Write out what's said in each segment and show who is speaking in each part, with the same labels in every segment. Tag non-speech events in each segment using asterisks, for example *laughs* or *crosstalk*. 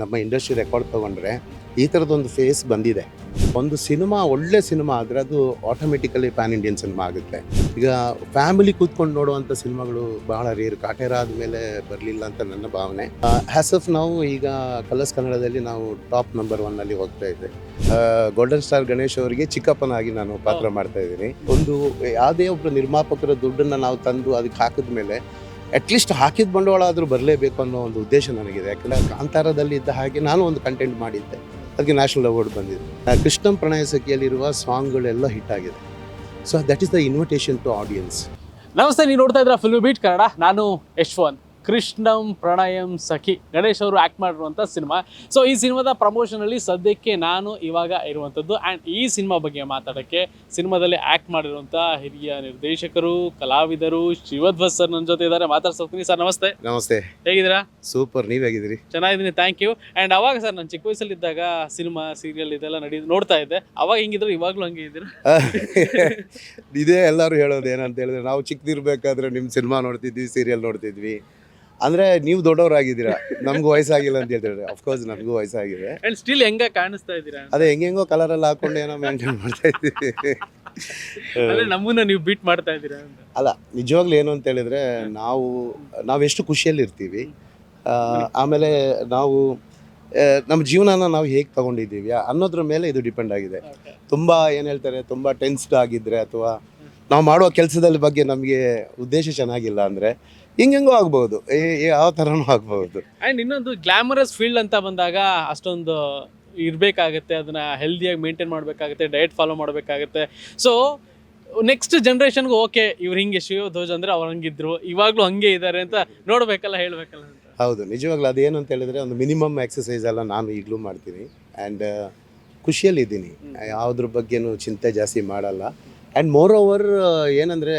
Speaker 1: ನಮ್ಮ industry record ತೊಗೊಂಡ್ರೆ ಈ ಥರದೊಂದು ಫೇಸ್ ಬಂದಿದೆ. ಒಂದು ಸಿನಿಮಾ, ಒಳ್ಳೆ ಸಿನಿಮಾ ಆದರೆ ಅದು ಆಟೋಮೆಟಿಕಲಿ ಪ್ಯಾನ್ ಇಂಡಿಯನ್ ಸಿನಿಮಾ ಆಗುತ್ತೆ. ಈಗ ಫ್ಯಾಮಿಲಿ ಕೂತ್ಕೊಂಡು ನೋಡುವಂಥ ಸಿನಿಮಾಗಳು ಬಹಳ ರೇರ್ ಕಾಟೇರ ಆದಮೇಲೆ ಬರಲಿಲ್ಲ ಅಂತ ನನ್ನ ಭಾವನೆ. ಹ್ಯಾಸ್ ಆಫ್ ನಾವು ಈಗ ಕಲರ್ಸ್ ಕನ್ನಡದಲ್ಲಿ ನಾವು ಟಾಪ್ ನಂಬರ್ ಒನ್ನಲ್ಲಿ ಹೋಗ್ತಾ ಇದ್ದೆ. ಗೋಲ್ಡನ್ ಸ್ಟಾರ್ ಗಣೇಶ್ ಅವರಿಗೆ ಚಿಕ್ಕಪ್ಪನಾಗಿ ನಾನು ಪಾತ್ರ ಮಾಡ್ತಾ ಇದ್ದೀನಿ. ಒಂದು ಯಾವುದೇ ಒಬ್ಬರು ನಿರ್ಮಾಪಕರ ದುಡ್ಡನ್ನು ನಾವು ತಂದು ಅದಕ್ಕೆ ಹಾಕಿದ ಮೇಲೆ ಅಟ್ಲೀಸ್ಟ್ ಹಾಕಿದ ಬಂಡವಾಳ ಆದರೂ ಬರಲೇಬೇಕು ಅನ್ನೋ ಒಂದು ಉದ್ದೇಶ ನನಗಿದೆ. ಯಾಕಂದರೆ ಕಾಂತಾರದಲ್ಲಿ ಇದ್ದ ಹಾಗೆ ನಾನು ಒಂದು ಕಂಟೆಂಟ್ ಮಾಡಿದ್ದೆ. ಅದಕ್ಕೆ ನ್ಯಾಷನಲ್ ಅವಾರ್ಡ್ ಬಂದಿದೆ. ಕೃಷ್ಣಂ ಪ್ರಣಯ ಸಖಿಯಲ್ಲಿರುವ ಸಾಂಗ್ಗಳೆಲ್ಲ ಹಿಟ್ ಆಗಿದೆ. So that is the invitation to audience
Speaker 2: ನಮಸ್ತೆ ನೀವು ನೋಡ್ತಾ ಇದ್ರ ಫಿಲ್ಮ್ ಬೀಟ್ ಕನ್ನಡ ನಾನು ಯಶ್ವಂತ್. ಕೃಷ್ಣಂ ಪ್ರಣಯಂ ಸಖಿ. ಗಣೇಶ್ ಅವರು ಆ್ಯಕ್ಟ್ ಮಾಡಿರುವಂಥ ಸಿನಿಮಾ. ಸೊ ಈ ಸಿನಿಮಾದ ಪ್ರಮೋಷನಲ್ಲಿ ಸದ್ಯಕ್ಕೆ ನಾನು ಇವಾಗ ಇರುವಂಥದ್ದು ಆ್ಯಂಡ್ ಈ ಸಿನಿಮಾ ಬಗ್ಗೆ ಮಾತಾಡೋಕ್ಕೆ ಸಿನಿಮಾದಲ್ಲಿ ಆ್ಯಕ್ಟ್ ಮಾಡಿರುವಂಥ ಹಿರಿಯ ನಿರ್ದೇಶಕರು ಕಲಾವಿದರು ಶಿವಧ್ವಸ್ ಸರ್ ನನ್ನ ಜೊತೆ ಇದ್ದಾರೆ. ಮಾತಾಡ್ಸೋಗ್ತೀನಿ ಸರ್ ನಮಸ್ತೆ.
Speaker 1: ನಮಸ್ತೆ.
Speaker 2: ಹೇಗಿದ್ದೀರಾ?
Speaker 1: ಸೂಪರ್ ನೀವು ಹೇಗಿದ್ದೀರಿ?
Speaker 2: ಚೆನ್ನಾಗಿದ್ದೀನಿ ಥ್ಯಾಂಕ್ ಯು ಆ್ಯಂಡ್ ಅವಾಗ ಸರ್ ನಾನು ಚಿಕ್ಕ ವಯಸ್ಸಲ್ಲಿದ್ದಾಗ ಸಿನಿಮಾ ಸೀರಿಯಲ್ ಇದೆಲ್ಲ ನಡೀ ನೋಡ್ತಾ ಇದ್ದೆ. ಅವಾಗ ಹೆಂಗಿದ್ರು ಇವಾಗಲೂ ಹಂಗೆ ಇದ್ದೀರಾ? *laughs*
Speaker 1: ಇದೇ ಎಲ್ಲರೂ ಹೇಳೋದು ಏನಂತ ಹೇಳಿದ್ರೆ ನಾವು ಚಿಕ್ಕದಿರ್ಬೇಕಾದ್ರೆ ನಿಮ್ಮ ಸಿನಿಮಾ ನೋಡ್ತಿದ್ವಿ ಸೀರಿಯಲ್ ನೋಡ್ತಿದ್ವಿ. ಅಂದರೆ ನೀವು ದೊಡ್ಡವರಾಗಿದ್ದೀರಾ? ನಮಗೂ ವಯಸ್ಸಾಗಿಲ್ಲ ಅಂತ ಹೇಳ್ತಾರೆ ಅಫ್ಕೋರ್ಸ್ ನಮಗೂ ವಯಸ್ಸಾಗಿದೆ.
Speaker 2: ಅಂಡ್ ಸ್ಟಿಲ್ ಹೆಂಗೆ ಕಾಣಿಸ್ತಾ ಇದ್ದೀರಾ
Speaker 1: ಅದೇ ಹೆಂಗೆಂಗೋ ಕಲರಲ್ಲಿ ಹಾಕೊಂಡು ಏನೋ ಮೇಂಟೈನ್ ಮಾಡ್ತಾ ಇದ್ದೀವಿ.
Speaker 2: ಅಂದ್ರೆ ನಮ್ಮನ್ನ ನೀವು ಬೀಟ್ ಮಾಡ್ತಾ ಇದ್ದೀರಾ ಅಂತ.
Speaker 1: ಅಲ್ಲ ನಿಜವಾಗ್ಲೂ ಏನು ಅಂತ ಹೇಳಿದ್ರೆ ನಾವು ನಾವೆಷ್ಟು ಖುಷಿಯಲ್ಲಿ ಇರ್ತೀವಿ. ಆ, ಆಮೇಲೆ ನಾವು ಆ, ನಮ್ಮ ಜೀವನನ ನಾವು ಹೇಗೆ ತಗೊಂಡಿದ್ದೀವಿ ಅನ್ನೋದ್ರ ಮೇಲೆ ಇದು ಡಿಪೆಂಡ್ ಆಗಿದೆ. ತುಂಬ ಏನು ಹೇಳ್ತಾರೆ ತುಂಬ ಟೆನ್ಸ್ಡ್ ಆಗಿದ್ರೆ ಅಥವಾ ನಾವು ಮಾಡುವ ಕೆಲಸದಲ್ಲಿ ಬಗ್ಗೆ ನಮಗೆ ಉದ್ದೇಶ ಚೆನ್ನಾಗಿಲ್ಲ ಅಂದರೆ ಹಿಂಗೆಂಗೋ ಏ- ಯಾವ ಥರನೂ ಆಗ್ಬೋದು
Speaker 2: ಅಂಡ್ ಇನ್ನೊಂದು ಗ್ಲಾಮರಸ್ ಫೀಲ್ಡ್ ಅಂತ ಬಂದಾಗ ಅಷ್ಟೊಂದು ಇರಬೇಕಾಗತ್ತೆ ಅದನ್ನ ಹೆಲ್ದಿಯಾಗಿ ಮೇಂಟೈನ್ ಮಾಡಬೇಕಾಗುತ್ತೆ ಡಯಟ್ ಫಾಲೋ ಮಾಡಬೇಕಾಗುತ್ತೆ. ಸೊ ನೆಕ್ಸ್ಟ್ ಜನ್ರೇಷನ್ಗೂ ಓಕೆ ಇವ್ರು ಹಿಂಗೆ ಶಿವಧ್ವಜ್ ಅಂದ್ರೆ ಅವ್ರು ಹಂಗಿದ್ರು ಇವಾಗಲೂ ಹಂಗೆ ಇದ್ದಾರೆ ಅಂತ ನೋಡ್ಬೇಕಲ್ಲ ಹೇಳಬೇಕಲ್ಲ ಅಂತ.
Speaker 1: ಹೌದು ನಿಜವಾಗ್ಲೂ ಅದೇನು ಅಂತ ಹೇಳಿದ್ರೆ ಒಂದು ಮಿನಿಮಮ್ ಎಕ್ಸಸೈಸ್ ಎಲ್ಲ ನಾನು ಈಗಲೂ ಮಾಡ್ತೀನಿ. ಆ್ಯಂಡ್ ಖುಷಿಯಲ್ಲಿದ್ದೀನಿ. ಯಾವುದ್ರ ಬಗ್ಗೆನೂ ಚಿಂತೆ ಜಾಸ್ತಿ ಮಾಡಲ್ಲ. ಆ್ಯಂಡ್ ಮೋರ್ ಓವರ್ ಏನಂದರೆ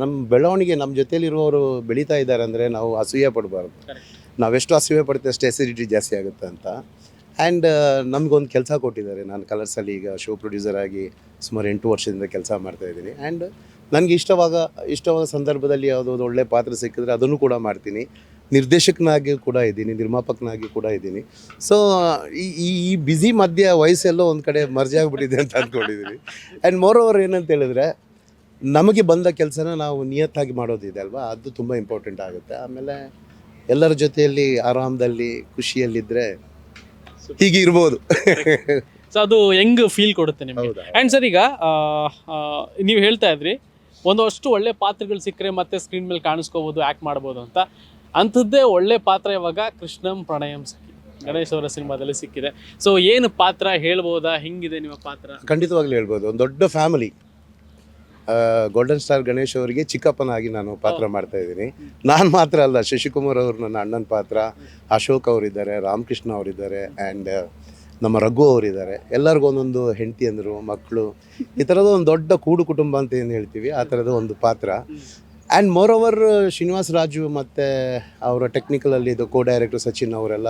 Speaker 1: ನಮ್ಮ ಬೆಳವಣಿಗೆ ನಮ್ಮ ಜೊತೆಯಲ್ಲಿರುವವರು ಬೆಳೀತಾ ಇದ್ದಾರೆ ಅಂದರೆ ನಾವು ಅಸೂಯೆ ಪಡಬಾರ್ದು. ನಾವೆಷ್ಟು ಅಸೂಯೆ ಪಡ್ತೀವಿ ಅಷ್ಟು ಎಸಿಡಿಟಿ ಜಾಸ್ತಿ ಆಗುತ್ತೆ ಅಂತ. ಆ್ಯಂಡ್ ನಮಗೊಂದು ಕೆಲಸ ಕೊಟ್ಟಿದ್ದಾರೆ. ನಾನು ಕಲರ್ಸಲ್ಲಿ ಈಗ ಶೋ ಪ್ರೊಡ್ಯೂಸರ್ ಆಗಿ ಸುಮಾರು ಎಂಟು ವರ್ಷದಿಂದ ಕೆಲಸ ಮಾಡ್ತಾ ಇದ್ದೀನಿ. ಆ್ಯಂಡ್ ನನಗೆ ಇಷ್ಟವಾಗ ಇಷ್ಟವಾದ ಸಂದರ್ಭದಲ್ಲಿ ಯಾವುದೋ ಒಂದು ಒಳ್ಳೆಯ ಪಾತ್ರ ಸಿಕ್ಕಿದ್ರೆ ಅದನ್ನು ಕೂಡ ಮಾಡ್ತೀನಿ. ನಿರ್ದೇಶಕನಾಗಿ ಕೂಡ ಇದ್ದೀನಿ ನಿರ್ಮಾಪಕನಾಗಿ ಕೂಡ ಇದ್ದೀನಿ. ಸೊ ಈ ಈ ಬ್ಯುಸಿ ಮಧ್ಯ ವಯಸ್ಸೆಲ್ಲೋ ಒಂದು ಕಡೆ ಮರ್ಜಿ ಆಗಿಬಿಟ್ಟಿದೆ ಅಂತ ಅಂದ್ಕೊಂಡಿದ್ದೀನಿ ಆ್ಯಂಡ್ ಮೋರ್ ಓವರ್ ಏನಂತ ಹೇಳಿದ್ರೆ ನಮಗೆ ಬಂದ ಕೆಲಸನ ನಾವು ನಿಯತ್ತಾಗಿ ಮಾಡೋದಿದೆ ಅಲ್ವಾ? ಅದು ತುಂಬ ಇಂಪಾರ್ಟೆಂಟ್ ಆಗುತ್ತೆ. ಆಮೇಲೆ ಎಲ್ಲರ ಜೊತೆಯಲ್ಲಿ ಆರಾಮದಲ್ಲಿ ಖುಷಿಯಲ್ಲಿದ್ದರೆ ಹೀಗೆ ಇರ್ಬೋದು.
Speaker 2: ಸೊ ಅದು ಹೆಂಗ್ ಫೀಲ್ ಕೊಡುತ್ತೆ ನಿಮಗೆ? ಆ್ಯಂಡ್ ಸರ್ ಈಗ ನೀವು ಹೇಳ್ತಾ ಇದ್ರಿ ಒಂದಷ್ಟು ಒಳ್ಳೆ ಪಾತ್ರಗಳು ಸಿಕ್ಕರೆ ಮತ್ತೆ ಸ್ಕ್ರೀನ್ ಮೇಲೆ ಕಾಣಿಸ್ಕೋಬೋದು ಆ್ಯಕ್ಟ್ ಮಾಡ್ಬೋದು ಅಂತ. ಅಂಥದ್ದೇ ಒಳ್ಳೆ ಪಾತ್ರ ಇವಾಗ ಕೃಷ್ಣಂ ಪ್ರಣಯಂ ಸಖಿ. ಗಣೇಶ್ ಅವರ ಸಿನಿಮಾದಲ್ಲಿ ಸಿಕ್ಕಿದೆ. ಸೊ ಏನು ಪಾತ್ರ ಹೇಳ್ಬೋದಾ? ಹೆಂಗಿದೆ ನಿಮ್ಮ ಪಾತ್ರ?
Speaker 1: ಖಂಡಿತವಾಗ್ಲೂ ಹೇಳ್ಬೋದು. ಒಂದು ದೊಡ್ಡ ಫ್ಯಾಮಿಲಿ. ಗೋಲ್ಡನ್ ಸ್ಟಾರ್ ಗಣೇಶ್ ಅವರಿಗೆ ಚಿಕ್ಕಪ್ಪನಾಗಿ ನಾನು ಪಾತ್ರ ಮಾಡ್ತಾ ಇದ್ದೀನಿ. ನಾನು ಮಾತ್ರ ಅಲ್ಲ ಶಶಿಕುಮಾರ್ ಅವರು ನನ್ನ ಅಣ್ಣನ ಪಾತ್ರ. ಅಶೋಕ್ ಅವರಿದ್ದಾರೆ ರಾಮಕೃಷ್ಣ ಅವರಿದ್ದಾರೆ ಆ್ಯಂಡ್ ನಮ್ಮ ರಘು ಅವರಿದ್ದಾರೆ. ಎಲ್ಲರಿಗೂ ಒಂದೊಂದು ಹೆಂಡತಿ ಅಂದರು ಮಕ್ಕಳು ಈ ಥರದ ಒಂದು ದೊಡ್ಡ ಕೂಡು ಕುಟುಂಬ ಅಂತ ಏನು ಹೇಳ್ತೀವಿ? ಆ ಥರದ ಒಂದು ಪಾತ್ರ. And more over Srinivas Raju ಮತ್ತು ಅವರ ಟೆಕ್ನಿಕಲಲ್ಲಿ ಇದು ಕೋ ಡೈರೆಕ್ಟರ್ ಸಚಿನ್ ಅವರೆಲ್ಲ,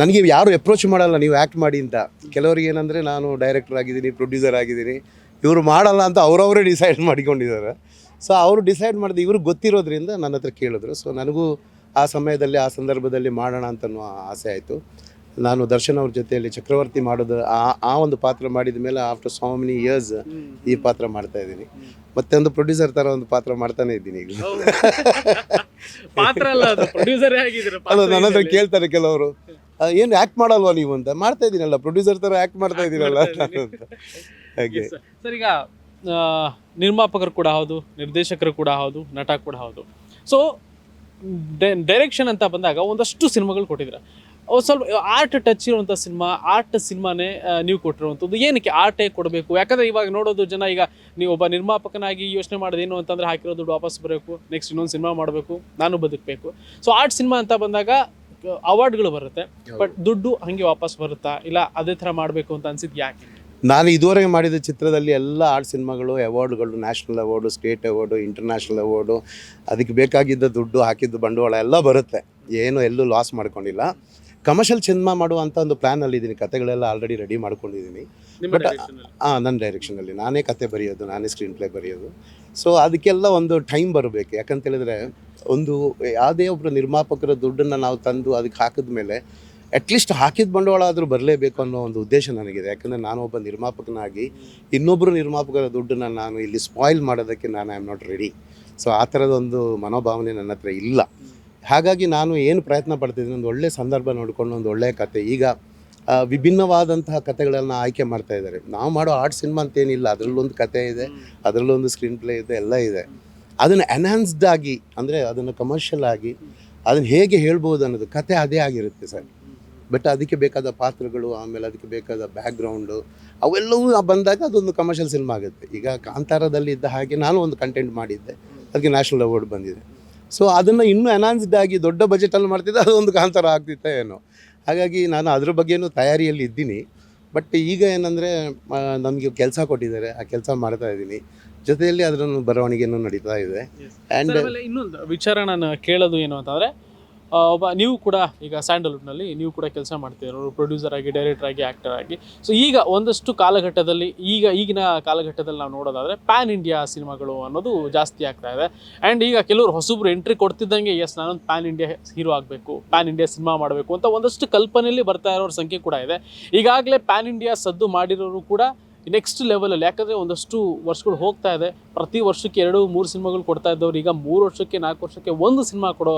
Speaker 1: ನನಗೆ ಯಾರು ಅಪ್ರೋಚ್ ಮಾಡಲ್ಲ, ನೀವು ಆ್ಯಕ್ಟ್ ಮಾಡಿ ಅಂತ. ಕೆಲವರಿಗೆ ಏನಂದರೆ, ನಾನು ಡೈರೆಕ್ಟರ್ ಆಗಿದ್ದೀನಿ ಪ್ರೊಡ್ಯೂಸರ್ ಆಗಿದ್ದೀನಿ. ಇವರು ಮಾಡಲ್ಲ ಅಂತ ಅವರವರೇ ಡಿಸೈಡ್ ಮಾಡಿಕೊಂಡಿದ್ದಾರೆ. ಸೊ ಅವರು ಡಿಸೈಡ್ ಮಾಡಿದ, ಇವರು ಗೊತ್ತಿರೋದ್ರಿಂದ ನನ್ನ ಹತ್ರ ಕೇಳಿದ್ರು. ಸೊ ನನಗೂ ಆ ಸಮಯದಲ್ಲಿ, ಆ ಸಂದರ್ಭದಲ್ಲಿ ಮಾಡೋಣ ಅಂತ ಆಸೆ ಆಯಿತು. ನಾನು ದರ್ಶನ್ ಅವ್ರ ಜೊತೆಯಲ್ಲಿ ಚಕ್ರವರ್ತಿ ಮಾಡೋದು ಆ ಆ ಒಂದು ಪಾತ್ರ ಮಾಡಿದ ಮೇಲೆ ಆಫ್ಟರ್ ಸೋ ಮೆನಿ ಇಯರ್ಸ್ ಈ ಪಾತ್ರ ಮಾಡ್ತಾ ಇದ್ದೀನಿ. ಮತ್ತೆ ಒಂದು ಪ್ರೊಡ್ಯೂಸರ್ ಥರ ಒಂದು ಪಾತ್ರ ಮಾಡ್ತಾನೆ ಇದ್ದೀನಿ ಈಗ.
Speaker 2: ಪಾತ್ರ ಅಲ್ಲ
Speaker 1: ನನ್ನ ಹತ್ರ ಕೇಳ್ತಾರೆ ಕೆಲವರು. ಏನು ಆ್ಯಕ್ಟ್ ಮಾಡಲ್ವಾ ನೀವು ಅಂತ? ಮಾಡ್ತಾ ಇದ್ದೀನಲ್ಲ ಪ್ರೊಡ್ಯೂಸರ್ ಥರ ಆ್ಯಕ್ಟ್ ಮಾಡ್ತಾ ಇದ್ದೀನಲ್ಲ ಅಂತ. ಹಾಗೆ.
Speaker 2: ಸರ್ ಈಗ ನಿರ್ಮಾಪಕರು ಕೂಡ ಹೌದು ನಿರ್ದೇಶಕರು ಕೂಡ ಹೌದು ನಟ ಕೂಡ ಹೌದು. ಸೊ ಡೈರೆಕ್ಷನ್ ಅಂತ ಬಂದಾಗ ಒಂದಷ್ಟು ಸಿನಿಮಾಗಳು ಕೊಟ್ಟಿದ್ದೀರ. ಅವು ಸ್ವಲ್ಪ ಆರ್ಟ್ ಟಚ್ ಇರುವಂಥ ಸಿನಿಮಾ ಆರ್ಟ್ ಸಿನಿಮಾನೇ ನೀವು ಕೊಟ್ಟಿರುವಂಥದ್ದು. ಏನಕ್ಕೆ ಆರ್ಟೇ ಕೊಡಬೇಕು? ಯಾಕಂದರೆ ಇವಾಗ ನೋಡೋದು ಜನ ಈಗ ನೀವು ಒಬ್ಬ ನಿರ್ಮಾಪಕನಾಗಿ ಯೋಚನೆ ಮಾಡೋದೇನು ಅಂತಂದರೆ ಹಾಕಿರೋ ದುಡ್ಡು ವಾಪಸ್ ಬರಬೇಕು ನೆಕ್ಸ್ಟ್ ಇನ್ನೊಂದು ಸಿನಿಮಾ ಮಾಡಬೇಕು ನಾನು ಬದುಕಬೇಕು. ಸೊ ಆರ್ಟ್ ಸಿನಿಮಾ ಅಂತ ಬಂದಾಗ ಅವಾರ್ಡ್ಗಳು ಬರುತ್ತೆ ಬಟ್ ದುಡ್ಡು ಹಾಗೆ ವಾಪಸ್ ಬರುತ್ತಾ? ಇಲ್ಲ ಅದೇ ಥರ ಮಾಡಬೇಕು ಅಂತ ಅನ್ಸಿದ್ದು ಯಾಕೆ?
Speaker 1: ನಾನು ಇದುವರೆಗೆ ಮಾಡಿದ ಚಿತ್ರದಲ್ಲಿ ಎಲ್ಲ ಆರ್ಟ್ ಸಿನಿಮಾಗಳು ಅವಾರ್ಡ್ಗಳು national award state award international award ಅದಕ್ಕೆ ಬೇಕಾಗಿದ್ದ ದುಡ್ಡು ಹಾಕಿದ್ದು ಬಂಡವಾಳ ಎಲ್ಲ ಬರುತ್ತೆ. ಏನು ಎಲ್ಲೂ ಲಾಸ್ ಮಾಡ್ಕೊಂಡಿಲ್ಲ. ಕಮರ್ಷಿಯಲ್ ಸಿನಿಮಾ ಮಾಡುವಂಥ ಒಂದು ಪ್ಲ್ಯಾನಲ್ಲಿ ಇದ್ದೀನಿ ಕತೆಗಳೆಲ್ಲ ಆಲ್ರೆಡಿ ರೆಡಿ ಮಾಡ್ಕೊಂಡಿದ್ದೀನಿ
Speaker 2: ಬಟ್.
Speaker 1: ಹಾಂ ನನ್ನ ಡೈರೆಕ್ಷನಲ್ಲಿ ನಾನೇ ಕತೆ ಬರೆಯೋದು ನಾನೇ ಸ್ಕ್ರೀನ್ ಪ್ಲೇ ಬರೆಯೋದು. ಸೊ ಅದಕ್ಕೆಲ್ಲ ಒಂದು ಟೈಮ್ ಬರಬೇಕು. ಯಾಕಂತ ಹೇಳಿದ್ರೆ ಒಂದು ಯಾವುದೇ ಒಬ್ಬರು ನಿರ್ಮಾಪಕರ ದುಡ್ಡನ್ನು ನಾವು ತಂದು ಅದಕ್ಕೆ ಹಾಕಿದ ಮೇಲೆ ಅಟ್ಲೀಸ್ಟ್ ಹಾಕಿದ ಬಂಡವಾಳ ಆದರೂ ಬರಲೇಬೇಕು ಅನ್ನೋ ಒಂದು ಉದ್ದೇಶ ನನಗಿದೆ. ಯಾಕಂದರೆ ನಾನು ಒಬ್ಬ ನಿರ್ಮಾಪಕನಾಗಿ ಇನ್ನೊಬ್ಬರು ನಿರ್ಮಾಪಕರ ದುಡ್ಡನ್ನು ನಾನು ಇಲ್ಲಿ ಸ್ಪಾಯಿಲ್ ಮಾಡೋದಕ್ಕೆ ನಾನು I am not ready so ಆ ಥರದೊಂದು ಮನೋಭಾವನೆ ನನ್ನ ಹತ್ರ ಇಲ್ಲ. ಹಾಗಾಗಿ ನಾನು ಏನು ಪ್ರಯತ್ನ ಪಡ್ತಿದ್ದೀನಿ, ಒಂದು ಒಳ್ಳೆಯ ಸಂದರ್ಭ ನೋಡಿಕೊಂಡು, ಒಂದು ಒಳ್ಳೆಯ ಕತೆ. ಈಗ ವಿಭಿನ್ನವಾದಂತಹ ಕತೆಗಳನ್ನು ಆಯ್ಕೆ ಮಾಡ್ತಾ ಇದ್ದಾರೆ. ನಾವು ಮಾಡೋ ಆರ್ಟ್ ಸಿನಿಮಾ ಅಂತೇನಿಲ್ಲ. ಅದರಲ್ಲೊಂದು ಕತೆ ಇದೆ ಅದರಲ್ಲೊಂದು ಸ್ಕ್ರೀನ್ ಪ್ಲೇ ಇದೆ, ಎಲ್ಲ ಇದೆ. ಅದನ್ನು ಎನ್ಹಾನ್ಸ್ಡ್ ಆಗಿ, ಅಂದರೆ ಅದನ್ನು ಕಮರ್ಷಿಯಲ್ ಆಗಿ, ಅದನ್ನು ಹೇಗೆ ಹೇಳ್ಬೋದು ಅನ್ನೋದು ಕತೆ ಅದೇ ಆಗಿರುತ್ತೆ ಸರ್. ಬಟ್ ಅದಕ್ಕೆ ಬೇಕಾದ ಪಾತ್ರಗಳು, ಆಮೇಲೆ ಅದಕ್ಕೆ ಬೇಕಾದ ಬ್ಯಾಕ್ಗ್ರೌಂಡು ಅವೆಲ್ಲವೂ ಬಂದಾಗ ಅದೊಂದು ಕಮರ್ಷಿಯಲ್ ಸಿನಿಮಾ ಆಗುತ್ತೆ. ಈಗ ಕಾಂತಾರದಲ್ಲಿ ಇದ್ದ ಹಾಗೆ ನಾನು ಒಂದು ಕಂಟೆಂಟ್ ಮಾಡಿದ್ದೆ. ಅದಕ್ಕೆ ನ್ಯಾಷನಲ್ ಅವಾರ್ಡ್ ಬಂದಿದೆ. ಸೊ ಅದನ್ನು ಇನ್ನೂ ಅನಾನ್ಸ್ಡ್ ಆಗಿ ದೊಡ್ಡ ಬಜೆಟಲ್ಲಿ ಮಾಡ್ತಿದ್ದೆ ಅದೊಂದು ಕಾಂತಾರ ಆಗ್ತಿತ್ತ ಏನೋ. ಹಾಗಾಗಿ ನಾನು ಅದ್ರ ಬಗ್ಗೆನೂ ತಯಾರಿಯಲ್ಲಿ ಇದ್ದೀನಿ. ಬಟ್ ಈಗ ಏನಂದರೆ ನಮಗೆ ಕೆಲಸ ಕೊಟ್ಟಿದ್ದಾರೆ. ಆ ಕೆಲಸ ಮಾಡ್ತಾ ಇದ್ದೀನಿ. ಜೊತೆಯಲ್ಲಿ ಅದರ ಬರವಣಿಗೆನೂ ನಡೀತಾ ಇದೆ. ಆ್ಯಂಡ್
Speaker 2: ಇನ್ನೊಂದು ವಿಚಾರ ನಾನು ಕೇಳೋದು ಏನು ಅಂತಂದರೆ ಒಬ್ಬ ನೀವು ಕೂಡ ಈಗ ಸ್ಯಾಂಡಲ್ವುಡ್ನಲ್ಲಿ ನೀವು ಕೂಡ ಕೆಲಸ ಮಾಡ್ತಿರೋ. ಪ್ರೊಡ್ಯೂಸರ್ ಆಗಿ ಡೈರೆಕ್ಟರ್ ಆಗಿ ಆ್ಯಕ್ಟರ್ ಆಗಿ. ಸೊ ಈಗ ಒಂದಷ್ಟು ಕಾಲಘಟ್ಟದಲ್ಲಿ, ಈಗ ಈಗಿನ ಕಾಲಘಟ್ಟದಲ್ಲಿ ನಾವು ನೋಡೋದಾದರೆ ಪ್ಯಾನ್ ಇಂಡಿಯಾ ಸಿನಿಮಾಗಳು ಅನ್ನೋದು ಜಾಸ್ತಿ ಆಗ್ತಾ ಇದೆ. ಆ್ಯಂಡ್ ಈಗ ಕೆಲವರು ಹೊಸಬ್ರು ಎಂಟ್ರಿ ಕೊಡ್ತಿದ್ದಂಗೆ ಎಸ್ ನಾನೊಂದು ಪ್ಯಾನ್ ಇಂಡಿಯಾ ಹೀರೋ ಆಗಬೇಕು ಪ್ಯಾನ್ ಇಂಡಿಯಾ ಸಿನಿಮಾ ಮಾಡಬೇಕು ಅಂತ ಒಂದಷ್ಟು ಕಲ್ಪನೆಯಲ್ಲಿ ಬರ್ತಾ ಇರೋರ ಸಂಖ್ಯೆ ಕೂಡ ಇದೆ. ಈಗಾಗಲೇ ಪ್ಯಾನ್ ಇಂಡಿಯಾ ಸದ್ದು ಮಾಡಿರೋರು ಕೂಡ ನೆಕ್ಸ್ಟ್ ಲೆವೆಲಲ್ಲಿ ಯಾಕಂದರೆ ಒಂದಷ್ಟು ವರ್ಷಗಳು ಹೋಗ್ತಾ ಇದೆ. ಪ್ರತಿ ವರ್ಷಕ್ಕೆ ಎರಡು, ಮೂರು ಸಿನಿಮಾಗಳು ಕೊಡ್ತಾ ಇದ್ದವ್ರು, ಈಗ ಮೂರು ವರ್ಷಕ್ಕೆ, ನಾಲ್ಕು ವರ್ಷಕ್ಕೆ ಒಂದು ಸಿನಿಮಾ ಕೊಡೋ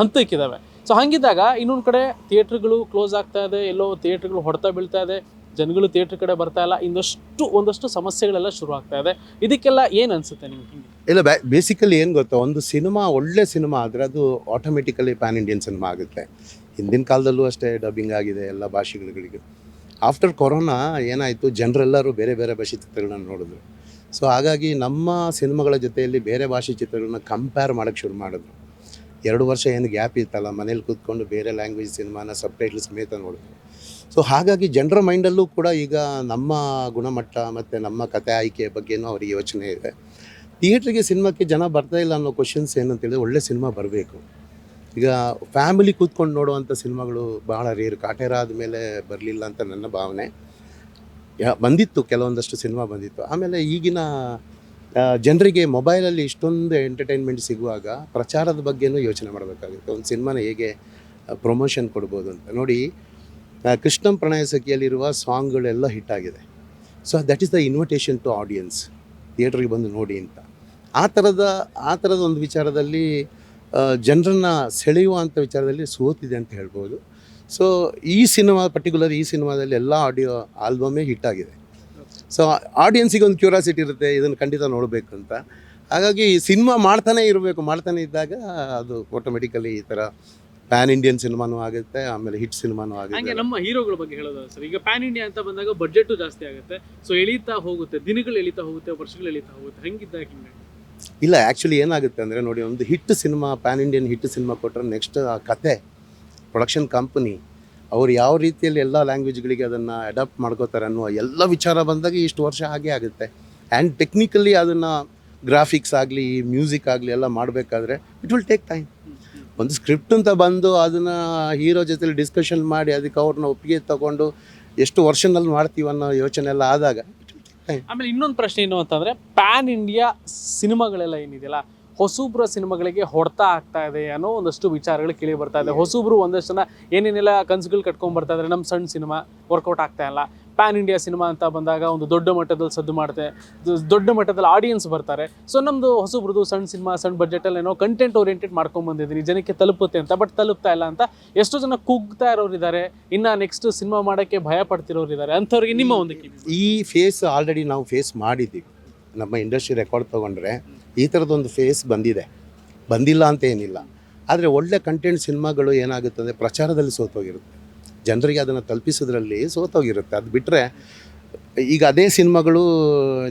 Speaker 2: ಹಂತಕ್ಕಿದ್ದಾವೆ ಸೊ ಹಾಗಿದ್ದಾಗ ಇನ್ನೊಂದು ಕಡೆ ಥಿಯೇಟ್ರ್ಗಳು ಕ್ಲೋಸ್ ಆಗ್ತಾ ಇದೆ, ಎಲ್ಲೋ ಥಿಯೇಟ್ರ್ಗಳು ಹೊಡೆತ ಬೀಳ್ತಾ ಇದೆ, ಜನಗಳು ಥಿಯೇಟ್ರ್ ಕಡೆ ಬರ್ತಾ ಇಲ್ಲ, ಇನ್ನಷ್ಟು, ಒಂದಷ್ಟು ಸಮಸ್ಯೆಗಳೆಲ್ಲ ಶುರು ಆಗ್ತಾ ಇದೆ. ಇದಕ್ಕೆಲ್ಲ ಏನು ಅನಿಸುತ್ತೆ ನಿಮ್ಗೆ
Speaker 1: ಇಲ್ಲ ಬೇಸಿಕಲಿ ಏನು ಗೊತ್ತಾ, ಒಂದು ಸಿನಿಮಾ, ಒಳ್ಳೆ ಸಿನಿಮಾ ಆದರೆ ಅದು ಆಟೋಮೆಟಿಕಲಿ ಪ್ಯಾನ್ ಇಂಡಿಯನ್ ಸಿನಿಮಾ ಆಗುತ್ತೆ. ಹಿಂದಿನ ಕಾಲದಲ್ಲೂ ಅಷ್ಟೇ ಡಬ್ಬಿಂಗ್ ಆಗಿದೆ, ಎಲ್ಲ ಭಾಷೆಗಳಿಗೆ. ಆಫ್ಟರ್ ಕೊರೋನಾ ಏನಾಯಿತು? ಜನರೆಲ್ಲರೂ ಬೇರೆ ಬೇರೆ ಭಾಷೆ ಚಿತ್ರಗಳನ್ನ ನೋಡಿದ್ರು. ಸೊ ಹಾಗಾಗಿ ನಮ್ಮ ಸಿನಿಮಾಗಳ ಜೊತೆಯಲ್ಲಿ ಬೇರೆ ಭಾಷೆ ಚಿತ್ರಗಳನ್ನ ಕಂಪೇರ್ ಮಾಡೋಕ್ಕೆ ಶುರು ಮಾಡಿದ್ರು. ಎರಡು ವರ್ಷ ಏನು ಗ್ಯಾಪ್ ಇತ್ತಲ್ಲ, ಮನೇಲಿ ಕೂತ್ಕೊಂಡು ಬೇರೆ ಲ್ಯಾಂಗ್ವೇಜ್ ಸಿನಿಮಾನ ಸಬ್ ಟೈಟ್ಲ್ ಸಮೇತ ನೋಡಿದ್ರು. ಸೊ ಹಾಗಾಗಿ ಜನರ ಮೈಂಡಲ್ಲೂ ಕೂಡ ಈಗ ನಮ್ಮ ಗುಣಮಟ್ಟ ಮತ್ತು ನಮ್ಮ ಕತೆ ಆಯ್ಕೆ ಬಗ್ಗೆನೂ ಅವರಿಗೆ ಯೋಚನೆ ಇದೆ. ಥಿಯೇಟ್ರಿಗೆ ಸಿನಿಮಾಕ್ಕೆ ಜನ ಬರ್ತಾ ಇಲ್ಲ ಅನ್ನೋ ಕ್ವಶನ್ಸ್ ಏನಂತೇಳಿದ್ರೆ ಒಳ್ಳೆ ಸಿನಿಮಾ ಬರಬೇಕು. ಈಗ ಫ್ಯಾಮಿಲಿ ಕೂತ್ಕೊಂಡು ನೋಡುವಂಥ ಸಿನಿಮಾಗಳು ಬಹಳ ರೇರ್ ಕಾಟೇರ ಆದಮೇಲೆ ಬರಲಿಲ್ಲ ಅಂತ ನನ್ನ ಭಾವನೆ. ಬಂದಿತ್ತು, ಕೆಲವೊಂದಷ್ಟು ಸಿನಿಮಾ ಬಂದಿತ್ತು. ಆಮೇಲೆ ಈಗಿನ ಜನರಿಗೆ ಮೊಬೈಲಲ್ಲಿ ಇಷ್ಟೊಂದು ಎಂಟರ್ಟೈನ್ಮೆಂಟ್ ಸಿಗುವಾಗ ಪ್ರಚಾರದ ಬಗ್ಗೆನೂ ಯೋಚನೆ ಮಾಡಬೇಕಾಗುತ್ತೆ. ಒಂದು ಸಿನಿಮಾನ ಹೇಗೆ ಪ್ರಮೋಷನ್ ಕೊಡ್ಬೋದು ಅಂತ. ನೋಡಿ ಕೃಷ್ಣಂ ಪ್ರಣಯ ಸಖಿಯಲ್ಲಿರುವ ಸಾಂಗ್ಗಳೆಲ್ಲ ಹಿಟ್ ಆಗಿದೆ. So that is the invitation to audience ಥಿಯೇಟ್ರಿಗೆ ಬಂದು ನೋಡಿ ಅಂತ. ಆ ಥರದ ಆ ಥರದ ಒಂದು ವಿಚಾರದಲ್ಲಿ ಜನರನ್ನು ಸೆಳೆಯುವಂಥ ವಿಚಾರದಲ್ಲಿ ಸೋತಿದೆ ಅಂತ ಹೇಳ್ಬೋದು. ಸೊ ಈ ಸಿನಿಮಾ ಪರ್ಟಿಕ್ಯುಲರ್ ಈ ಸಿನಿಮಾದಲ್ಲಿ ಎಲ್ಲ ಆಡಿಯೋ ಆಲ್ಬಮೇ ಹಿಟ್ ಆಗಿದೆ. ಸೊ ಆಡಿಯನ್ಸಿಗೆ ಒಂದು ಕ್ಯೂರಿಯಾಸಿಟಿ ಇರುತ್ತೆ, ಇದನ್ನು ಖಂಡಿತ ನೋಡಬೇಕು ಅಂತ ಹಾಗಾಗಿ ಸಿನಿಮಾ ಮಾಡ್ತಾನೆ ಇರಬೇಕು, ಮಾಡ್ತಾನೆ ಇದ್ದಾಗ ಅದು ಆಟೋಮೆಟಿಕಲಿ ಈ ಥರ ಪ್ಯಾನ್ ಇಂಡಿಯನ್ ಸಿನಿಮಾನೂ ಆಗುತ್ತೆ, ಆಮೇಲೆ ಹಿಟ್ ಸಿನಿಮಾನೂ ಆಗುತ್ತೆ ಹಾಗೆ
Speaker 2: ನಮ್ಮ ಹೀರೋಗಳ ಬಗ್ಗೆ ಹೇಳೋದು ಸರ್, ಈಗ ಪ್ಯಾನ್ ಇಂಡಿಯಾ ಅಂತ ಬಂದಾಗ ಬಜೆಟ್ ಜಾಸ್ತಿ ಆಗುತ್ತೆ. ಸೊ ಎಳೀತಾ ಹೋಗುತ್ತೆ, ದಿನಗಳು ಎಳೀತಾ ಹೋಗುತ್ತೆ, ವರ್ಷಗಳು ಎಳೀತಾ ಹೋಗುತ್ತೆ. ಹೆಂಗಿದ್ದಾಗ ಹಿಂಗೆ
Speaker 1: ಇಲ್ಲ ಆ್ಯಕ್ಚುಲಿ ಏನಾಗುತ್ತೆ ಅಂದರೆ ನೋಡಿ, ಒಂದು hit cinema pan Indian hit cinema ಕೊಟ್ಟರೆ ನೆಕ್ಸ್ಟ್ ಆ ಕತೆ ಪ್ರೊಡಕ್ಷನ್ ಕಂಪನಿ ಅವ್ರು ಯಾವ ರೀತಿಯಲ್ಲಿ ಎಲ್ಲ ಲ್ಯಾಂಗ್ವೇಜ್ಗಳಿಗೆ ಅದನ್ನು ಅಡಾಪ್ಟ್ ಮಾಡ್ಕೋತಾರೆ ಅನ್ನುವ ಎಲ್ಲ ವಿಚಾರ ಬಂದಾಗ ಇಷ್ಟು ವರ್ಷ ಹಾಗೆ ಆಗುತ್ತೆ. ಆ್ಯಂಡ್ ಟೆಕ್ನಿಕಲಿ ಅದನ್ನು ಗ್ರಾಫಿಕ್ಸ್ ಆಗಲಿ ಮ್ಯೂಸಿಕ್ ಆಗಲಿ ಎಲ್ಲ ಮಾಡಬೇಕಾದ್ರೆ ಇಟ್ ವಿಲ್ ಟೇಕ್ ಟೈಮ್ ಒಂದು ಸ್ಕ್ರಿಪ್ಟ್ ಅಂತ ಬಂದು ಅದನ್ನು ಹೀರೋ ಜೊತೆಲಿ ಡಿಸ್ಕಷನ್ ಮಾಡಿ ಅದಕ್ಕೆ ಅವ್ರನ್ನ ಒಪ್ಪಿಗೆ ತಗೊಂಡು ಎಷ್ಟು ವರ್ಷನಲ್ಲಿ ಮಾಡ್ತೀವನ್ನೋ ಯೋಚನೆ ಎಲ್ಲ ಆದಾಗ
Speaker 2: ಆಮೇಲೆ ಇನ್ನೊಂದು ಪ್ರಶ್ನೆ ಏನು ಅಂತಂದ್ರೆ ಪ್ಯಾನ್ ಇಂಡಿಯಾ ಸಿನಿಮಾಗಳೆಲ್ಲ ಏನಿದೆಯಲ್ಲ ಹೊಸಬ್ರ ಸಿನಿಮಾಗಳಿಗೆ ಹೊಡ್ತಾ ಆಗ್ತಾ ಇದೆ ಅನ್ನೋ ಒಂದಷ್ಟು ವಿಚಾರಗಳು ಕೇಳಿ ಬರ್ತಾ ಇದೆ. ಹೊಸಬ್ರು ಒಂದಷ್ಟು ಜನ ಏನೇನೆಲ್ಲ ಕನ್ಸುಗಳು ಕಟ್ಕೊಂಡ್ ಬರ್ತಾ ಇದ್ರೆ ನಮ್ಮ ಸಣ್ಣ ಸಿನಿಮಾ ವರ್ಕೌಟ್ ಆಗ್ತಾ ಇಲ್ಲ. ಪ್ಯಾನ್ ಇಂಡಿಯಾ ಸಿನಿಮಾ ಅಂತ ಬಂದಾಗ ಒಂದು ದೊಡ್ಡ ಮಟ್ಟದಲ್ಲಿ ಸದ್ದು ಮಾಡುತ್ತೆ ದೊಡ್ಡ ಮಟ್ಟದಲ್ಲಿ ಆಡಿಯನ್ಸ್ ಬರ್ತಾರೆ. ಸೊ ನಮ್ಮದು ಹೊಸಬ್ರದ್ದು ಸಣ್ಣ ಸಿನಿಮಾ ಸಣ್ಣ ಬಜೆಟಲ್ಲಿ ಏನೋ ಕಂಟೆಂಟ್ ಓರಿಯೆಂಟೆಡ್ ಮಾಡ್ಕೊಂಡು ಬಂದಿದ್ದೀನಿ. ಜನಕ್ಕೆ ತಲುಪುತ್ತೆ ಅಂತ ಬಟ್ ತಲುಪ್ತಾ ಇಲ್ಲ ಅಂತ ಎಷ್ಟೋ ಜನ ಕುಗ್ತಾ ಇರೋರು ಇದ್ದಾರೆ ಇನ್ನು ನೆಕ್ಸ್ಟ್ ಸಿನಿಮಾ ಮಾಡೋಕ್ಕೆ ಭಯ ಪಡ್ತಿರೋರು ಇದ್ದಾರೆ ಅಂಥವ್ರಿಗೆ ನಿಮ್ಮ ಒಂದು
Speaker 1: ಈ ಫೇಸ್ ಆಲ್ರೆಡಿ ನಾವು ಫೇಸ್ ಮಾಡಿದ್ದೀವಿ. ನಮ್ಮ ಇಂಡಸ್ಟ್ರಿ ರೆಕಾರ್ಡ್ ತೊಗೊಂಡ್ರೆ ಈ ಥರದೊಂದು ಫೇಸ್ ಬಂದಿದೆ. ಬಂದಿಲ್ಲ ಅಂತ ಏನಿಲ್ಲ. ಆದರೆ ಒಳ್ಳೆ ಕಂಟೆಂಟ್ ಸಿನಿಮಾಗಳು ಏನಾಗುತ್ತೆ ಅಂದರೆ ಪ್ರಚಾರದಲ್ಲಿ ಸೋತೋಗಿರುತ್ತೆ. ಜನರಿಗೆ ಅದನ್ನು ತಲುಪಿಸೋದ್ರಲ್ಲಿ ಸೋತೋಗಿರುತ್ತೆ. ಅದು ಬಿಟ್ಟರೆ ಈಗ ಅದೇ ಸಿನಿಮಾಗಳು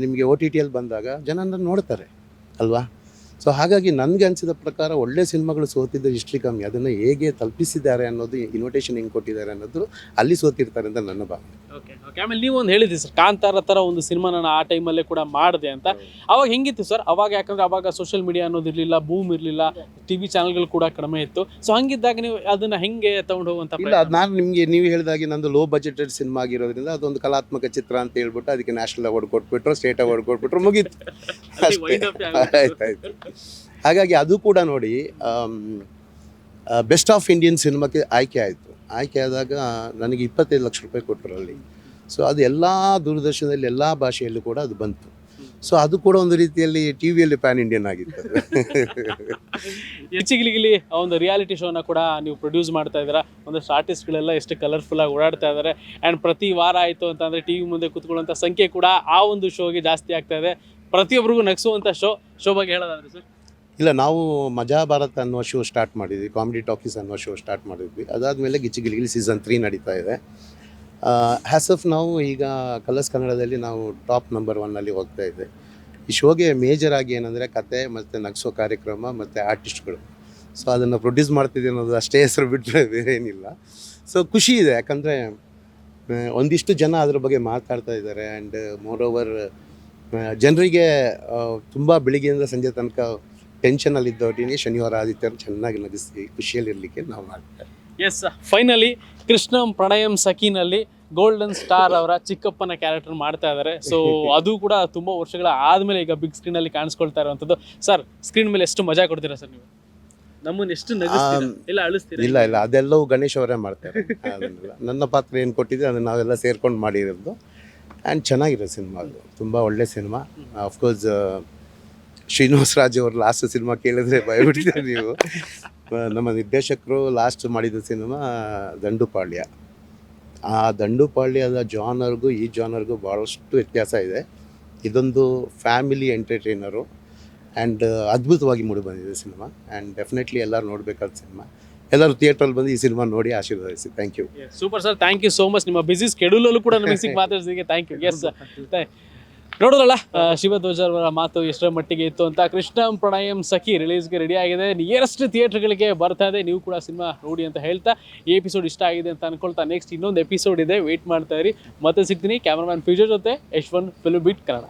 Speaker 1: ನಿಮಗೆ ಓ ಟಿ ಟಿಯಲ್ಲಿ ಬಂದಾಗ ಜನ ನೋಡ್ತಾರೆ, ಅಲ್ವಾ? ಸೊ ಹಾಗಾಗಿ ನನಗೆ ಅನಿಸಿದ ಪ್ರಕಾರ ಒಳ್ಳೆ ಸಿನಿಮಾಗಳು ಸೋತಿದ್ದ ಹಿಸ್ಟ್ರಿ ಕಮ್ಮಿ ಅದನ್ನು ಹೇಗೆ ತಲುಪಿಸಿದ್ದಾರೆ ಅನ್ನೋದು ಇನ್ವಿಟೇಷನ್ ಹೆಂಗೆ ಕೊಟ್ಟಿದ್ದಾರೆ ಅನ್ನೋದು ಅಲ್ಲಿ ಸೋತಿರ್ತಾರೆ ಅಂತ ನನ್ನ ಭಾವನೆ.
Speaker 2: ಓಕೆ ಓಕೆ ಆಮೇಲೆ ನೀವು ಒಂದು ಹೇಳಿದ್ರಿ ಸರ್ ಕಾಂತಾರ ಥರ ಒಂದು ಸಿನಿಮಾ ನಾನು ಆ ಟೈಮಲ್ಲೇ ಕೂಡ ಮಾಡಿದೆ ಅಂತ. ಅವಾಗ ಹೆಂಗಿತ್ತು ಸರ್? ಅವಾಗ ಯಾಕಂದ್ರೆ ಅವಾಗ ಸೋಷಿಯಲ್ ಮೀಡಿಯಾ ಅನ್ನೋದು ಇರಲಿಲ್ಲ ಬೂಮ್ ಇರಲಿಲ್ಲ ಟಿ ವಿ ಚಾನಲ್ಗಳು ಕೂಡ ಕಡಿಮೆ ಇತ್ತು. ಸೊ ಹಂಗಿದ್ದಾಗ ನೀವು ಅದನ್ನ ಹೆಂಗೆ ತಗೊಂಡು ಹೋಗುವಂಥ
Speaker 1: ಇಲ್ಲ ಅದು ನಾನು ನಿಮಗೆ ನೀವು ಹೇಳಿದಾಗೆ ನಂದು ಲೋ ಬಜೆಟೆಡ್ ಸಿನಿಮಾ ಆಗಿರೋದ್ರಿಂದ ಅದೊಂದು ಕಲಾತ್ಮಕ ಚಿತ್ರ ಅಂತ ಹೇಳ್ಬಿಟ್ಟು ಅದಕ್ಕೆ ನ್ಯಾಷನಲ್ ಅವಾರ್ಡ್ ಕೊಟ್ಬಿಟ್ರು ಸ್ಟೇಟ್ ಅವಾರ್ಡ್ ಕೊಟ್ಬಿಟ್ರು ಮುಗೀತು. ಆಯ್ತಾಯ್ತು. ಹಾಗಾಗಿ ಅದು ಕೂಡ ನೋಡಿ ಬೆಸ್ಟ್ ಆಫ್ ಇಂಡಿಯನ್ ಸಿನಿಮಾಕ್ಕೆ ಆಯ್ಕೆ ಆಯಿತು. ಆಯ್ಕೆ ಆದಾಗ ನನಗೆ ಇಪ್ಪತ್ತೈದು ಲಕ್ಷ ರೂಪಾಯಿ ಕೊಟ್ಟರು ಅಲ್ಲಿ ಸೊ ಅದು ಎಲ್ಲ ದೂರದರ್ಶನದಲ್ಲಿ ಎಲ್ಲ ಭಾಷೆಯಲ್ಲೂ ಕೂಡ ಅದು ಬಂತು. ಸೊ ಅದು ಕೂಡ ಒಂದು ರೀತಿಯಲ್ಲಿ ಟಿ ವಿಯಲ್ಲಿ ಪ್ಯಾನ್ ಇಂಡಿಯನ್ ಆಗಿತ್ತು. *laughs*
Speaker 2: ಹೆಚ್ಚಿಗಿಲಿಗಿಲಿ ಆ ಒಂದು ರಿಯಾಲಿಟಿ ಶೋನ ಕೂಡ ನೀವು ಪ್ರೊಡ್ಯೂಸ್ ಮಾಡ್ತಾ ಇದ್ದೀರಾ? ಒಂದಷ್ಟು ಆರ್ಟಿಸ್ಟ್ಗಳೆಲ್ಲ ಎಷ್ಟು ಕಲರ್ಫುಲ್ ಆಗಿ ಓಡಾಡ್ತಾ ಇದ್ದಾರೆ. ಆ್ಯಂಡ್ ಪ್ರತಿ ವಾರ ಆಯಿತು ಅಂತಂದರೆ ಟಿ ವಿ ಮುಂದೆ ಕೂತ್ಕೊಳ್ಳುವಂಥ ಸಂಖ್ಯೆ ಕೂಡ ಆ ಒಂದು ಶೋಗೆ ಜಾಸ್ತಿ ಆಗ್ತಾ ಇದೆ. ಪ್ರತಿಯೊಬ್ಬರಿಗೂ ನಗಿಸುವಂಥ ಶೋ ಶೋ ಬಗ್ಗೆ ಹೇಳೋದಾದ್ರೆ ಸರ್?
Speaker 1: ಇಲ್ಲ, ನಾವು ಮಜಾ ಭಾರತ್ ಅನ್ನೋ ಶೋ ಸ್ಟಾರ್ಟ್ ಮಾಡಿದ್ವಿ ಕಾಮಿಡಿ ಟಾಕೀಸ್ ಅನ್ನೋ ಶೋ ಸ್ಟಾರ್ಟ್ ಮಾಡಿದ್ವಿ. ಅದಾದಮೇಲೆ ಗಿಚ್ಚಿಗಿಲಿಗಿಲಿ ಸೀಸನ್ ತ್ರೀ ನಡೀತಾ ಇದೆ. ಹ್ಯಾಸ್ ಆಫ್ ನಾವು ಈಗ ಕಲರ್ಸ್ ಕನ್ನಡದಲ್ಲಿ ನಾವು ಟಾಪ್ ನಂಬರ್ ಒನ್ನಲ್ಲಿ ಹೋಗ್ತಾ ಇದೆ. ಈ ಶೋಗೆ ಮೇಜರ್ ಆಗಿ ಏನಂದರೆ ಕತೆ ಮತ್ತು ನಗಿಸೋ ಕಾರ್ಯಕ್ರಮ ಮತ್ತು ಆರ್ಟಿಸ್ಟ್ಗಳು ಸೊ ಅದನ್ನು ಪ್ರೊಡ್ಯೂಸ್ ಮಾಡ್ತಿದ್ದೀವಿ ಅನ್ನೋದು ಅಷ್ಟೇ ಹೆಸರು ಬಿಟ್ಟರೆ ಬೇರೆ ಏನಿಲ್ಲ ಸೊ ಖುಷಿ ಇದೆ, ಯಾಕಂದರೆ ಒಂದಿಷ್ಟು ಜನ ಅದ್ರ ಬಗ್ಗೆ ಮಾತಾಡ್ತಾ ಇದ್ದಾರೆ ಆ್ಯಂಡ್ ಮೋರ್ ಓವರ್ ಜನರಿಗೆ ತುಂಬ ಬೆಳಿಗ್ಗೆಯಿಂದ ಸಂಜೆ ತನಕ ಟೆನ್ಷನಲ್ಲಿ ಇದ್ದವರಿಗೆ ಶನಿವಾರ ಆದಿತ್ಯ ಚೆನ್ನಾಗಿ ನಗಿಸಿ ಖುಷಿಯಲ್ಲಿರಲಿಕ್ಕೆ ನಾವು ಮಾಡ್ತೇವೆ.
Speaker 2: ಎಸ್ ಫೈನಲಿ ಕೃಷ್ಣಂ ಪ್ರಣಯಂ ಸಖಿನಲ್ಲಿ ಗೋಲ್ಡನ್ ಸ್ಟಾರ್ ಅವರ ಚಿಕ್ಕಪ್ಪನ ಕ್ಯಾರೆಕ್ಟರ್ ಮಾಡ್ತಾ ಇದ್ದಾರೆ. ಸೊ *laughs* ಅದು ಕೂಡ ತುಂಬ ವರ್ಷಗಳ ಆದಮೇಲೆ ಈಗ ಬಿಗ್ ಸ್ಕ್ರೀನಲ್ಲಿ ಕಾಣಿಸ್ಕೊಳ್ತಾ ಇರುವಂಥದ್ದು ಸರ್ ಸ್ಕ್ರೀನ್ ಮೇಲೆ ಎಷ್ಟು ಮಜಾ ಕೊಡ್ತೀರಾ ಸರ್ ನೀವು? ನಮ್ಮನ್ನ ಎಷ್ಟು ಇಲ್ಲ ಅಳಿಸ್ತೀರಾ?
Speaker 1: ಇಲ್ಲ ಇಲ್ಲ ಅದೆಲ್ಲವೂ ಗಣೇಶ್ ಅವರೇ ಮಾಡ್ತಾರೆ. ನನ್ನ ಪಾತ್ರ ಏನು ಕೊಟ್ಟಿದ್ದೆ ಅದನ್ನು ನಾವೆಲ್ಲ ಸೇರ್ಕೊಂಡು ಮಾಡಿರೋದು. ಆ್ಯಂಡ್ ಚೆನ್ನಾಗಿದೆ ಸಿನಿಮಾ ಅದು. ತುಂಬ ಒಳ್ಳೆ ಸಿನಿಮಾ ಅಫ್ಕೋರ್ಸ್ ಶ್ರೀನಿವಾಸ್ ರಾಜ್ ಅವ್ರ ಲಾಸ್ಟ್ ಸಿನಿಮಾ ಕೇಳಿದ್ರೆ ಭಯಬಿಡ್ತೀರಿ ನೀವು. ನಮ್ಮ ನಿರ್ದೇಶಕರು ಲಾಸ್ಟ್ ಮಾಡಿದ ಸಿನಿಮಾ ದಂಡುಪಾಳ್ಯ. ಆ ದಂಡುಪಾಳ್ಯದ ಜಾನರ್ಗೂ ಈ ಜಾನರ್ಗೂ ಭಾಳಷ್ಟು ವ್ಯತ್ಯಾಸ ಇದೆ. ಇದೊಂದು ಫ್ಯಾಮಿಲಿ ಎಂಟರ್ಟೈನರು ಆ್ಯಂಡ್ ಅದ್ಭುತವಾಗಿ ಮೂಡಿ ಬಂದಿದೆ ಸಿನಿಮಾ ಆ್ಯಂಡ್ ಡೆಫಿನೆಟ್ಲಿ ಎಲ್ಲರೂ ನೋಡಬೇಕಾದ ಸಿನಿಮಾ ಎಲ್ಲರೂ ಥಿಯೇಟ್ರಲ್ಲಿ ಬಂದು ಈ ಸಿನಿಮಾ ನೋಡಿ ಆಶೀರ್ವದಿಸಿ. Thank you
Speaker 2: super sir thank you so much ನಿಮ್ಮ ಬಿಸಿ ಸ್ಕೆಡ್ಯೂಲಲ್ಲೂ ಕೂಡ ನಮಗೆ ಸಿಕ್ಕಿ *laughs* ಮಾತಾಡ್ಸಿದ್ದಕ್ಕೆ ಥ್ಯಾಂಕ್ ಯು ಎಸ್ ನೋಡೋದಲ್ಲ ಶಿವಧ್ವಜ ಅವರ ಮಾತು ಎಷ್ಟರ ಮಟ್ಟಿಗೆ ಇತ್ತು ಅಂತ. ಕೃಷ್ಣಂ ಪ್ರಣಯಂ ಸಖಿ ರಿಲೀಸ್ಗೆ ರೆಡಿ ಆಗಿದೆ. ನಿಯರೆಸ್ಟ್ ಥಿಯೇಟ್ರ್ಗಳಿಗೆ ಬರ್ತಾ ಇದೆ. ನೀವು ಕೂಡ ಸಿನಿಮಾ ನೋಡಿ ಅಂತ ಹೇಳ್ತಾ ಈ ಎಪಿಸೋಡ್ ಇಷ್ಟ ಆಗಿದೆ ಅಂತ ಅನ್ಕೊಳ್ತಾ ನೆಕ್ಸ್ಟ್ ಇನ್ನೊಂದು ಎಪಿಸೋಡ್ ಇದೆ. ವೆಯ್ಟ್ ಮಾಡ್ತಾ ಇರಿ. ಮತ್ತೆ ಸಿಗ್ತೀನಿ. ಕ್ಯಾಮ್ರಾಮನ್ ಫ್ಯೂಚರ್ ಜೊತೆ ಯಶ್ವಂತ್ ಫಿಲ್ಮ್ ಬಿಟ್ ಕನ್ನಡ